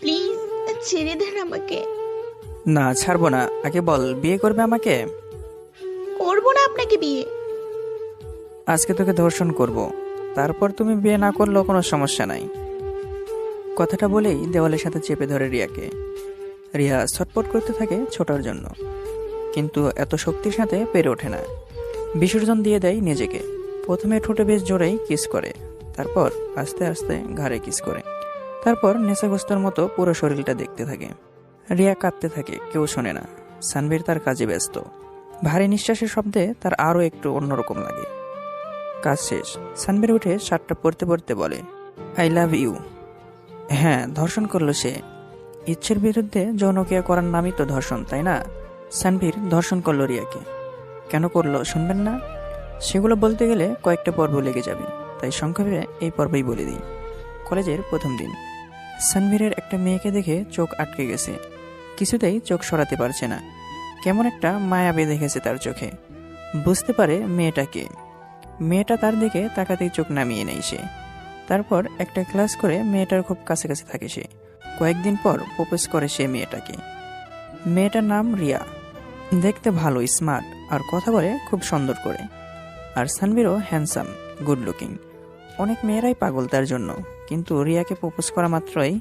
Please ছেড়ে দেন আমাকে। না ছাড়বো না। আগে বল বিয়ে করবে আমাকে? করব না আপনাকে বিয়ে। আজকে তোকে ধর্ষণ করব। তারপর তুমি বিয়ে না করলেও কোনো সমস্যা নাই। কথাটা বলেই দেওয়ালের সাথে চেপে ধরে রিয়াকে। রিয়া ছটপট করতে থাকে ছোটার জন্য। কিন্তু এত শক্তির সাথে পেরে ওঠে না। বিসর্জন দিয়ে দেয় নিজেকে। প্রথমে ঠোঁটে বেশ জোরেই কিস করে। তারপর আস্তে আস্তে ঘাড়ে কিস করে। তারপর নেশাগ্রস্তর মতো পুরো শরীরটা দেখতে থাকে। রিয়া কাঁদতে থাকে, কেউ শোনে না। সানভীর তার কাজে ব্যস্ত। ভারী নিঃশ্বাসের শব্দে তার আরও একটু অন্যরকম লাগে। কাজ শেষ। সানভীর উঠে শার্টটা পরতে পরতে বলে আই লাভ ইউ হ্যাঁ ধর্ষণ করল সে। ইচ্ছের বিরুদ্ধে যৌনক্রিয়া করার নামই তো ধর্ষণ, তাই না? সানভীর ধর্ষণ করল রিয়াকে। কেন করল, শুনবেন না? সেগুলো বলতে গেলে কয়েকটা পর্ব লেগে যাবে, তাই সংক্ষেপে এই পর্বেই বলে দিই। কলেজের প্রথম দিন। সানভীরের একটা মেয়েকে দেখে চোখ আটকে গেছে। কিছুতেই চোখ সরাতে পারছে না। কেমন একটা মায়া দেখেছে তার চোখে। বুঝতে পারে মেয়েটাকে মেয়েটা তার দিকে তাকাতেই চোখ নামিয়ে নেয় সে। তারপর একটা ক্লাস করে মেয়েটার খুব কাছাকাছি থাকে সে। কয়েকদিন পর প্রপোজ করে সে মেয়েটাকে। মেয়েটার নাম রিয়া। দেখতে ভালো, স্মার্ট আর কথা বলে খুব সুন্দর করে। আর সানভীরও হ্যান্ডসাম, গুড লুকিং। অনেক মেয়েরাই পাগল তার জন্য। কিন্তু রিয়াকে প্রপোজ করা মাত্রই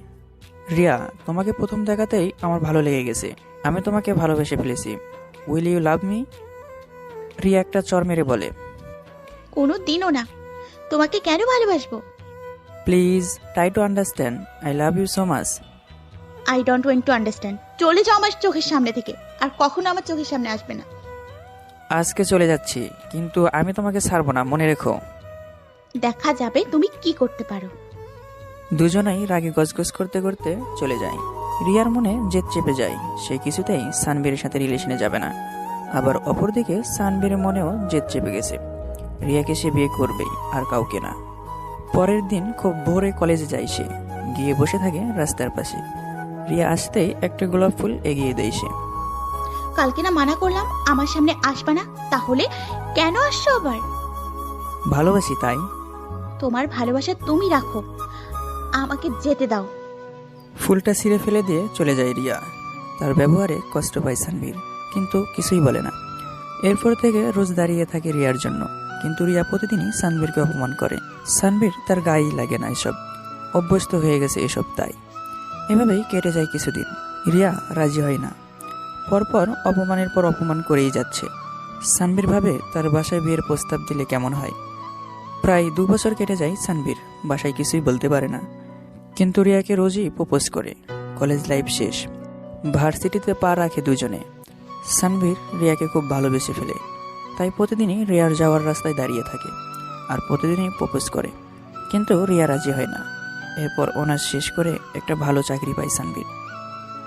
রিয়া তোমাকে প্রথম দেখাতেই আমার ভালো লেগে গেছে। আমি তোমাকে ভালোবেসে ফেলেছি। Will you love me Riya একটা চর মেরে বলে। কোনো দিনও না। তোমাকে কেন ভালোবাসবো? Please try to understand I love you so much I don't want to understand চলে যাও আমার চোখের সামনে থেকে। আর কখনো আমার চোখের সামনে আসবে না। আজকে চলে যাচ্ছি কিন্তু আমি তোমাকে ছাড়বো না মনে রেখো। দেখা যাবে তুমি কি করতে পারো। দুজনেই রাগে গজগজ করতে করতে চলে যায়। রিয়ার মনে জেদ চেপে যায় সে কিছুতেই সানবীরের সাথে রিলেশনে যাবে না। আবার অপরদিকে সানবীরের মনেও জেদ চেপে গেছে। রিয়াকে সে বিয়ে করবেই আর কাউকে না। পরের দিন খুব ভোরে কলেজে যায় সে। গিয়ে বসে থাকে রাস্তার পাশে। রিয়া আসতেই একটা গোলাপ ফুল এগিয়ে দেয় সে। কালকে না মানা করলাম আমার সামনে আসবে না? তাহলে কেন আসছো আবার? ভালোবাসি তাই। তোমার ভালোবাসা তুমি রাখো। আমাকে যেতে দাও। ফুলটা ছিঁড়ে ফেলে দিয়ে চলে যায় রিয়া। তার ব্যবহারে কষ্ট পায় সানভীর কিন্তু কিছুই বলে না। এরপর থেকে রোজ দাঁড়িয়ে থাকে রিয়ার জন্য, কিন্তু রিয়া প্রতিদিনই সানভীরকে অপমান করে। সানভীর তার গায়েই লাগে না এসব। অভ্যস্ত হয়ে গেছে এসব তাই। এভাবেই কেটে যায় কিছুদিন। রিয়া রাজি হয় না। পরপর অপমানের পর অপমান করেই যাচ্ছে। সানভীর ভাবে তার বাসায় বিয়ের প্রস্তাব দিলে কেমন হয়? প্রায় দু বছর কেটে যায় সানবীর, বাসায় কিছুই বলতে পারে না। কিন্তু রিয়াকে রোজই প্রপোজ করে। কলেজ লাইফ শেষ। ভার্সিটিতে পা রাখে দুজনে। সানভীর রিয়াকে খুব ভালোবেসে ফেলে। তাই প্রতিদিনই রিয়ার যাওয়ার রাস্তায় দাঁড়িয়ে থাকে আর প্রতিদিনই প্রপোজ করে। কিন্তু রিয়া রাজি হয় না। এরপর অনার্স শেষ করে একটা ভালো চাকরি পায় সানভীর।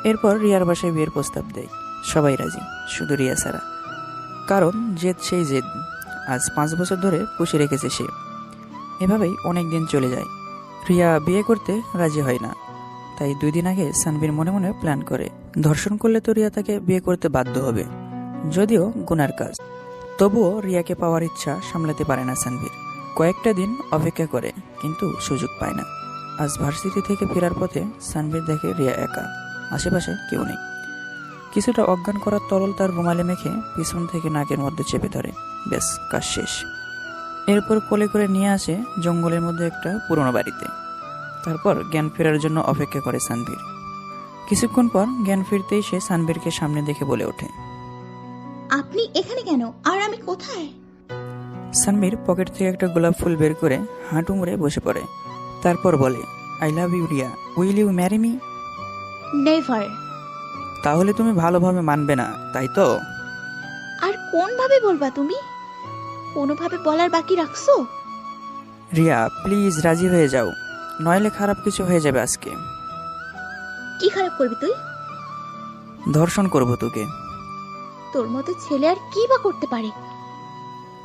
এরপর রিয়ার বাসায় বিয়ের প্রস্তাব দেয়। সবাই রাজি, শুধু রিয়া ছাড়া। কারণ জেদ সেই জেদ। আজ পাঁচ বছর ধরে পুষে রেখেছে সে। এভাবেই অনেক দিন চলে যায়। রিয়া বিয়ে করতে রাজি হয় না। তাই দুই দিন আগে সানভীর মনে মনে প্ল্যান করে, ধর্ষণ করলে তো রিয়া তাকে বিয়ে করতে বাধ্য হবে। যদিও গুনার কাজ। তবুও রিয়াকে পাওয়ার ইচ্ছা সামলাতে পারে না সানভীর কয়েকটা দিন অপেক্ষা করে, কিন্তু সুযোগ পায় না। আজ ভার্সিটি থেকে ফেরার পথে সানভীর দেখে রিয়া একা, আশেপাশে কেউ নেই। কিছুটা অজ্ঞান করার তরল তার রুমালে মেখে পিছন থেকে নাকের মধ্যে চেপে ধরে। বেশ কাজ শেষ। এরপর কোলে করে নিয়ে আসে জঙ্গলের মধ্যে একটা পুরনো বাড়িতে। তারপর জ্ঞান ফেরার জন্য অপেক্ষা করে সানভীর। কিছুক্ষণ পর জ্ঞান ফিরতেই সে সানভীরকে সামনে দেখে বলে ওঠে আপনি এখানে কেন? আর আমি কোথায়? সানভীর পকেট থেকে একটা গোলাপ ফুল বের করে হাঁটু মুড়ে বসে পড়ে। তারপর বলে I love you Riya will you marry me never তাহলে তুমি ভালোভাবে মানবে না তাই তো? আর কোন ভাবে বলবা তুমি? কোনোভাবে বলার বাকি রাখছো? রিয়া প্লিজ রাজি হয়ে যাও। নইলে খারাপ কিছু হয়ে যাবে আজকে। কি খারাপ করবি তুই? ধর্ষণ করব তোকে। তোর মতো ছেলে আর কি বা করতে পারে?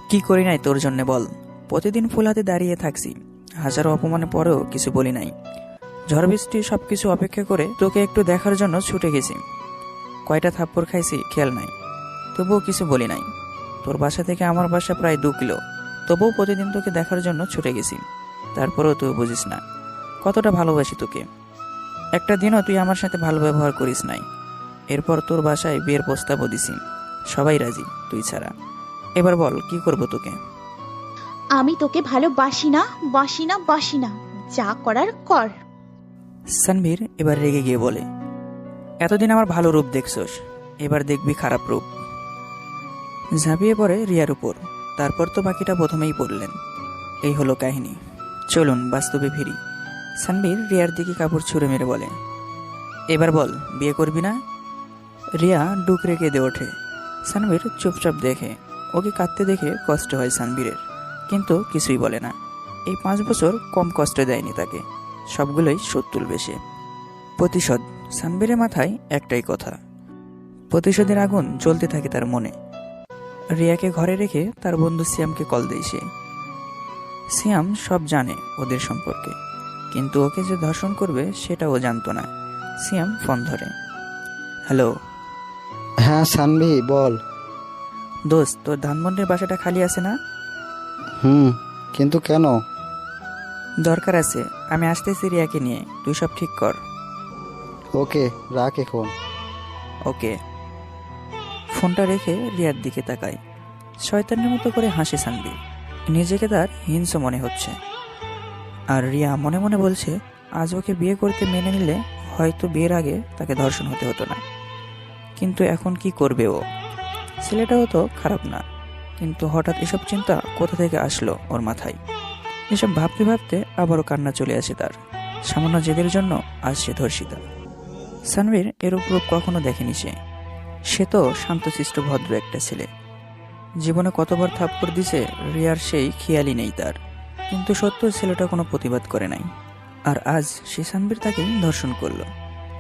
কি করি নাই তোর জন্য বল। প্রতিদিন ফুল হাতে দাঁড়িয়ে থাকছি। হাজারো অপমানের পরেও কিছু বলি নাই। ঝড় বৃষ্টি সব কিছু অপেক্ষা করে তোকে একটু দেখার জন্য ছুটে গেছি। কয়টা থাপ্পড় খাইছি খেয়াল নাই। তবুও কিছু বলি নাই। তোর বাসা থেকে আমার বাসা প্রায় দু কিলো। তবুও প্রতিদিন তোকে দেখার জন্য ছুটে গেছি। তারপরেও তুই বুঝিস না। কতটা ভালোবাসি তোকে। একটা দিনও তুই আমার সাথে ভালো ব্যবহার করিস নাই। এরপর তোর বাসায় বিয়ের প্রস্তাবও দিছি। সবাই রাজি তুই ছাড়া। এবার বল কি করব তোকে? আমি তোকে ভালোবাসি না বাসি না বাসি না। যা করার কর। সানভীর এবার রেগে গিয়ে বলে এতদিন আমার ভালো রূপ দেখছস। এবার দেখবি খারাপ রূপ। ঝাঁপিয়ে পড়ে রিয়ার উপর। তারপর তো বাকিটা প্রথমেই পড়লেন এই হলো কাহিনী। চলুন, বাস্তবে ফিরি। সানবীর রিয়ার দিকে কাপড় ছুঁড়ে মেরে বলে, এবার বল, বিয়ে করবি না? রিয়া ডুকরে কেঁদে ওঠে। সানবীর চুপচাপ দেখে। ওকে কাঁদতে দেখে কষ্ট হয় সানবীরের। কিন্তু কিছুই বলে না। এই পাঁচ বছর কম কষ্ট দেয়নি তাকে। সবগুলোই শোধ তুলবে সে প্রতিশোধ। সানবীরের মাথায় একটাই কথা। প্রতিশোধের আগুন জ্বলতে থাকে তার মনে। রিয়াকে ঘরে রেখে তার বন্ধু সিয়ামকে কল দেয় সে। সিয়াম সব জানে ওদের সম্পর্কে কিন্তু ওকে যে ধর্ষণ করবে সেটা ও জানতো না। সিয়াম ফোন ধরে হ্যালো? হ্যাঁ সানভি বল। দোস্ত তোর ধানমন্ডির বাসাটা খালি আছে না? হুম কিন্তু কেন? দরকার আছে আমি আসতেছি রিয়াকে নিয়ে তুই সব ঠিক কর। ওকে রাখ এখন। ওকে। ফোনটা রেখে রিয়ার দিকে তাকায় শয়তানের মতো করে হাসে সানবি। নিজেকে তার হিংস মনে হচ্ছে। আর রিয়া মনে মনে বলছে, আজ ওকে বিয়ে করতে মেনে নিলে হয়তো বিয়ের আগে তাকে ধর্ষণ হতে হতো না। কিন্তু এখন কি করবে ও? ছেলেটাও তো খারাপ না। কিন্তু হঠাৎ এসব চিন্তা কোথা থেকে আসলো ওর মাথায়? এসব ভাবতে ভাবতে আবারও কান্না চলে আসে তার। সামান্য জেদের জন্য আসছে ধর্ষিতা। সানভীর এরূপ রূপ কখনো দেখেনি সে। সে তো শান্তশিষ্ট ভদ্র একটা ছেলে। জীবনে কতবার থাপ্পড় দিছে, রিয়ার সেই খেয়ালই নেই তার। কিন্তু সত্য, ছেলেটা কোনো প্রতিবাদ করে নাই। আর আজ সে সানবীর তাকে ধর্ষণ করল।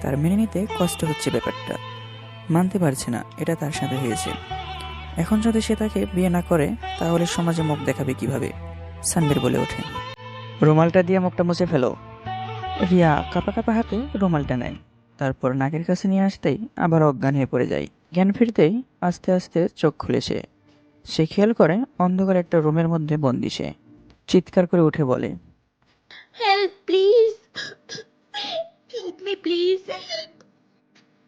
তার মেনে নিতে কষ্ট হচ্ছে ব্যাপারটা। মানতে পারছে না, এটা তার সাথে হয়েছে। এখন যদি সে তাকে বিয়ে না করে, তাহলে সমাজে মুখ দেখাবে কীভাবে? সানবীর বলে ওঠে। রুমালটা দিয়ে মুখটা মুছে ফেলো। রিয়া কাপা কাপা হাতে রুমালটা নেয়। তারপর নাকের কাছে নিয়ে আসতেই আবার অজ্ঞান হয়ে পড়ে যায়। জ্ঞান ফিরতেই আস্তে আস্তে চোখ খুলে সে। সে খেয়াল করে অন্ধকার একটা রুমের মধ্যে বন্দি সে। চিৎকার করে উঠে বলে help please help me please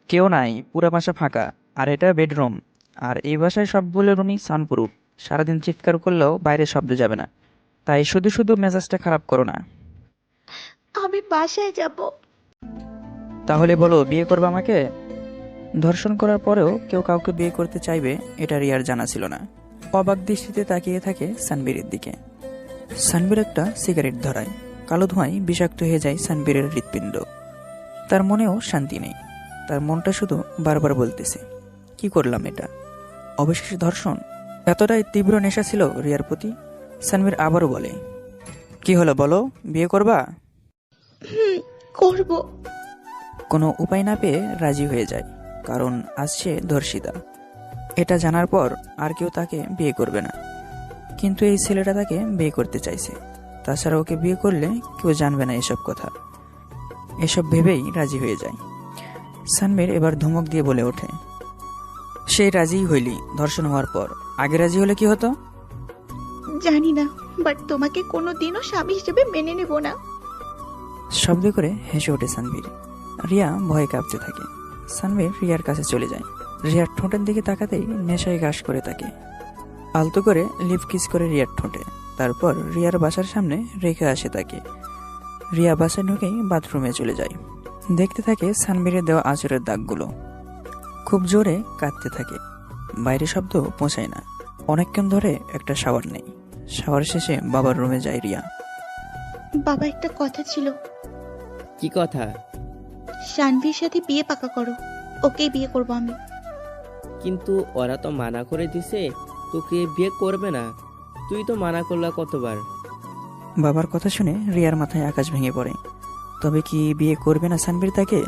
কেউ নাই পুরো বাসা ফাঁকা আর এটা বেডরুম। আর এই বাসায় সবগুলো রুমই সানপ্রুফ। সারাদিন চিৎকার করলেও বাইরে শব্দ যাবে না। তাই শুধু শুধু মেজাজটা খারাপ করো না। আমি বাসায় যাব। তাহলে বলো বিয়ে করবে আমাকে? ধর্ষণ করার পরেও কেউ কাউকে বিয়ে করতে চাইবে এটা রিয়ার জানা ছিল না। অবাক দৃষ্টিতে তাকিয়ে থাকে সানবীরের দিকে। সানবীর একটা সিগারেট ধরায়। কালো ধোঁয়ায় বিষাক্ত হয়ে যায় সানবীরের হৃৎপিণ্ড। তার মনেও শান্তি নেই। তার মনটা শুধু বারবার বলতেছে কি করলাম এটা? অবশেষে ধর্ষণ? এতটাই তীব্র নেশা ছিল রিয়ার প্রতি। সানবীর আবারও বলে কি হলো বলো? বিয়ে করবা? করব। কোনো উপায় না পেয়ে রাজি হয়ে যায়। কারণ আসছে ধর্ষিতা। এটা জানার পর আর কেউ তাকে বিয়ে করবে না। কিন্তু এই ছেলেটা তাকে বিয়ে করতে চাইছে। তাছাড়া ওকে বিয়ে করলে কেউ জানবে না এসব কথা। এসব ভেবেই রাজি হয়ে যায়। সানবীর এবার ধমক দিয়ে বলে ওঠে সেই রাজিই হইলি ধর্ষণ হওয়ার পর। আগে রাজি হলে কি হতো? জানি না বাট তোমাকে কোনো দিনও স্বামী হিসেবে মেনে নেব না। শব্দ করে হেসে ওঠে সানভীর রিয়া ভয়ে কাঁপতে থাকে। সানভীর রিয়ার কাছে চলে যায়। রিয়ার ঠোঁটের দিকে তাকাতেই নেশায় ঘাস করে তাকে। আলতো করে লিপ কিস করে রিয়ার ঠোঁটে। তারপর রিয়ার বাসার সামনে রেখে আসে তাকে। রিয়া বাসায় ঢুকেই বাথরুমে চলে যায়। দেখতে থাকে সানভীরের দেওয়া আঁচড়ের দাগগুলো। খুব জোরে কাঁদতে থাকে। বাইরে শব্দ পৌঁছায় না। অনেকক্ষণ ধরে একটা শাওয়ার নেই। শাওয়ার শেষে বাবার রুমে যায় রিয়া। বাবা একটা কথা ছিল। কি কথা? শানভির সাথে বিয়ে পাকা করো। ওকেই বিয়ে করব আমি। কিন্তু ওরা তো মানা করে দিছে তোকে বিয়ে করবে না। তুই তো মানা করলা কতবার? বাবার কথা শুনে রিয়ার মাথায় আকাশ ভেঙে পড়ে। তবে কি বিয়ে করবে না সানবীর তাকে?